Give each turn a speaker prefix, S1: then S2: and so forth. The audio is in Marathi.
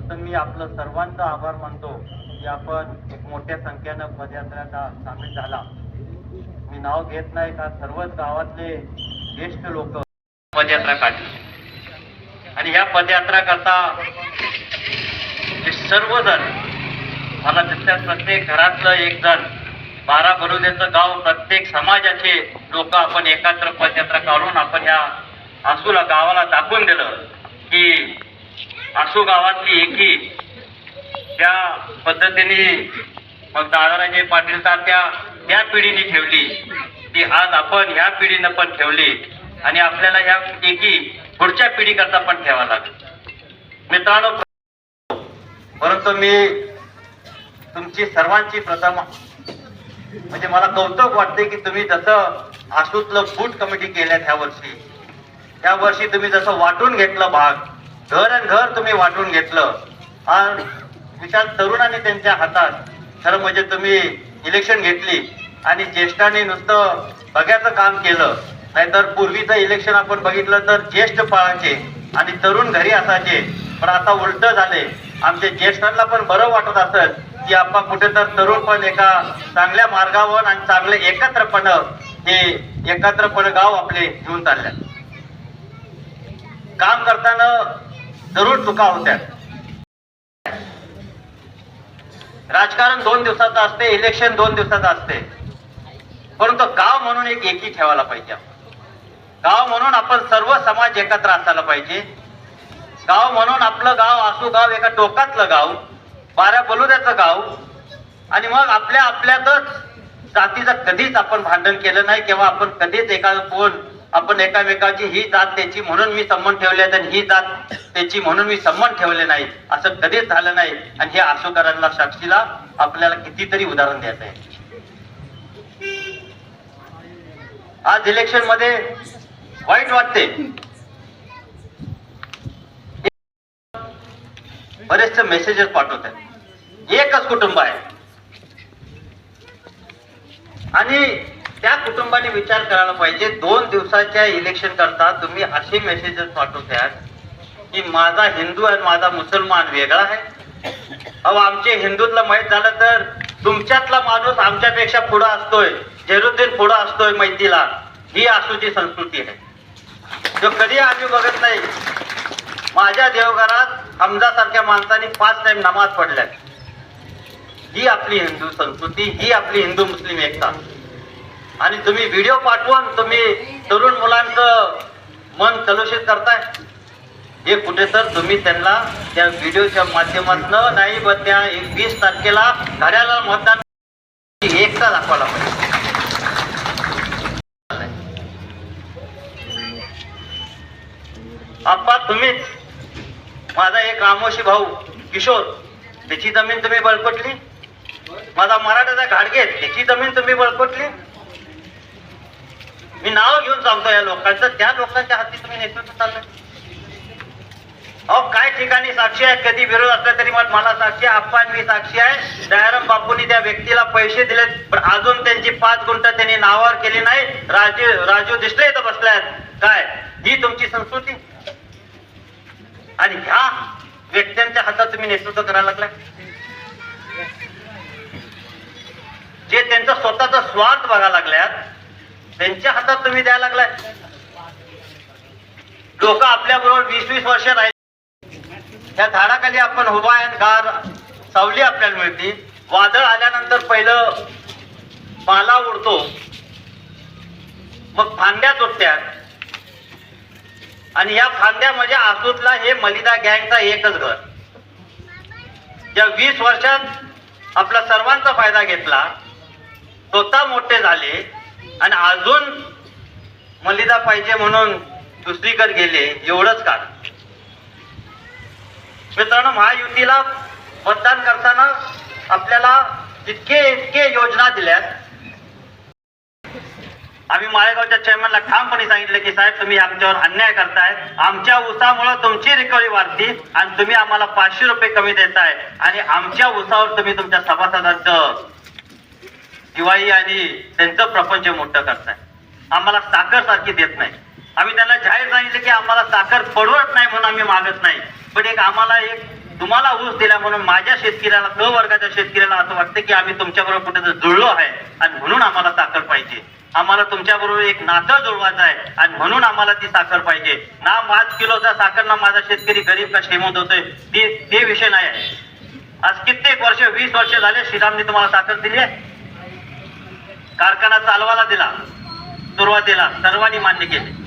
S1: प्रथम मी आपलं सर्वांचा आभार मानतो की आपण एक मोठ्या संख्येनं पदयात्रेला सामील झाला. मी नाव घेत नाही का सर्वच गावातले ज्येष्ठ लोक पदयात्रा काढली. आणि ह्या पदयात्रा करता सर्वजण मला दिसतात प्रत्येक घरातलं एक जण बारा बलुद्याचं गाव प्रत्येक समाजाचे लोक आपण एकत्र पदयात्रा काढून आपण ह्या आसूला गावाला दाखवून दिलं की आसू गावातली एकी. त्या पद्धतीने मग दादाराजे पाटील त्या त्या पिढीने ठेवली. ती आज आपण ह्या पिढीनं पण ठेवली. आणि आपल्याला ह्या एकी पुढच्या पिढीकरता पण ठेवा लागेल. मित्रांनो परंतु मी तुमची सर्वांची प्रथम म्हणजे मला कौतुक वाटते की तुम्ही जसं आसूतलं फूड कमिटी केल्या ह्या वर्षी त्या वर्षी तुम्ही जसं वाटून घेतलं भाग घर आणि घर तुम्ही वाटून घेतलं. आणि विशाल तरुणांनी त्यांच्या हातात. खरं म्हणजे तुम्ही इलेक्शन घेतली आणि ज्येष्ठांनी नुसतं बघ्याचं काम केलं. नाहीतर पूर्वीचं इलेक्शन आपण बघितलं तर ज्येष्ठ पाळायचे आणि तरुण घरी असायचे. पण आता उलट झाले आमचे ज्येष्ठांना पण बरं वाटत असत की आपण कुठे तर तरुण पण एका चांगल्या मार्गावर आणि चांगले एकत्रपणं हे एकत्रपणे गाव आपले घेऊन चालले. काम करताना जरूर चुका होत्या. राजकारण दोन दिवसाचं असते इलेक्शन दोन दिवसाचं असते. परंतु गाव म्हणून एक एकी ठेवायला पाहिजे. गाव म्हणून आपण सर्व समाज एकत्र असायला पाहिजे. गाव म्हणून आपलं गाव असू गाव एका टोकातलं गाव बाऱ्या बलुद्याचं गाव आणि मग आपल्या आपल्यातच जातीचं कधीच आपण भांडण केलं नाही किंवा आपण कधीच एखादं कोण आपण एकामेकाची ही जात त्याची म्हणून मी संबंध ठेवले आणि ही जात त्याची म्हणून मी संबंध ठेवले नाही असं कधीच झालं नाही. आणि हे आसोकरांना साक्षीला आपल्याला कितीतरी उदाहरण द्यायचं आहे. आज इलेक्शनमध्ये वाईट वाटते. बरेचसे मेसेजेस पाठवत आहेत. एकच कुटुंब आहे. आणि त्या कुटुंबाने विचार करायला पाहिजे. दोन दिवसाच्या इलेक्शन करता तुम्ही असे मेसेजेस पाठवतात की माझा हिंदू आणि माझा मुसलमान वेगळा आहे. अहो आमचे हिंदूतलं माहीत झालं तर तुमच्यातला माणूस आमच्यापेक्षा पुढं असतोय. जेरुद्दीन पुढं असतोय मैत्रीला ही आसूची संस्कृती आहे. जो कधी आम्ही बघत नाही माझ्या देवघरात हमजासारख्या माणसाने पाच टाइम नमाज पडल्या ही आपली हिंदू संस्कृती ही आपली हिंदू मुस्लिम एकता. आणि तुम्ही व्हिडिओ पाठवून तुम्ही तरुण मुलांचं मन कलुषित करताय. हे कुठे तर तुम्ही त्यांना त्या व्हिडिओच्या माध्यमातून नाही पण त्या वीस तारखेला घड्याला मतदान एकता दाखवायला पाहिजे. आप्पा तुम्हीच. माझा एक रामोशी भाऊ किशोर त्याची जमीन तुम्ही बळकटली. माझा मराठाचा घाडगे त्याची जमीन तुम्ही बळकटली. मी नाव घेऊन सांगतो या लोकांचं. त्या लोकांच्या हाती तुम्ही नेतृत्व चाललंय. अहो काय ठिकाणी साक्षी आहे? कधी विरोध असला तरी मग मला साक्षी आहे आणि मी साक्षी आहे. दयाराम बापूंनी त्या व्यक्तीला पैसे दिले पण अजून त्यांची पाच गुंट त्यांनी नावावर केली नाही. राजू राजू दिसले इथं बसल्यात काय? ही तुमची संस्कृती? आणि ह्या व्यक्त्यांच्या हातात तुम्ही नेतृत्व करायला लागलाय? जे त्यांचा स्वतःचा स्वार्थ बघायला लागल्यात त्यांच्या हातात तुम्ही द्यायला लागलाय. लोक आपल्या बरोबर वीस वीस वर्ष राहिले. त्या झाडाखाली आपण उभा आहे आणि गार सावली आपल्याला मिळते. वादळ आल्यानंतर पहिलं पाला उडतो. मग फांद्या तुटत्यात. आणि या फांद्या म्हणजे आसूतला हे मलिदा गँगचा एकच घर. ज्या वीस वर्षात आपला सर्वांचा फायदा घेतला स्वतः मोठे झाले. आणि अजून मलिदा पाहिजे म्हणून दुसरीकडे गेले एवढंच कारण. मित्रांनो महायुतीला मतदान करताना आपल्याला इतके इतके योजना दिल्यात. आम्ही माळेगावच्या चेअरमॅनला ठामपणे सांगितलं की साहेब तुम्ही आमच्यावर अन्याय करताय. आमच्या उसामुळे तुमची रिकव्हरी वाढती आणि तुम्ही आम्हाला पाचशे रुपये कमी देताय आणि आमच्या उसावर तुम्ही तुमच्या सभासदांचं दिवाळी आणि त्यांचं प्रपंच मोठं करताय. आम्हाला साखर सारखी देत नाही. आम्ही त्यांना जाहीर सांगितलं की आम्हाला साखर पडवत नाही म्हणून आम्ही मागत नाही. पण एक आम्हाला एक तुम्हाला ऊस दिला म्हणून माझ्या शेतकऱ्याला क वर्गाच्या शेतकऱ्याला असं वाटतं की आम्ही तुमच्याबरोबर कुठे जुळलो आहे आणि म्हणून आम्हाला साखर पाहिजे. आम्हाला तुमच्याबरोबर एक नातं जुळवायचं आहे आणि म्हणून आम्हाला ती साखर पाहिजे. ना पाच किलोचा साखर ना माझा शेतकरी गरीब का श्रीमंत होतोय ते ते विषय नाही आहे. आज कित्येक वर्ष वीस वर्ष झाले श्रीरामने तुम्हाला साखर दिली आहे. कारखाना चालवायला दिला सुरुवातीला सर्वांनी मान्य केले.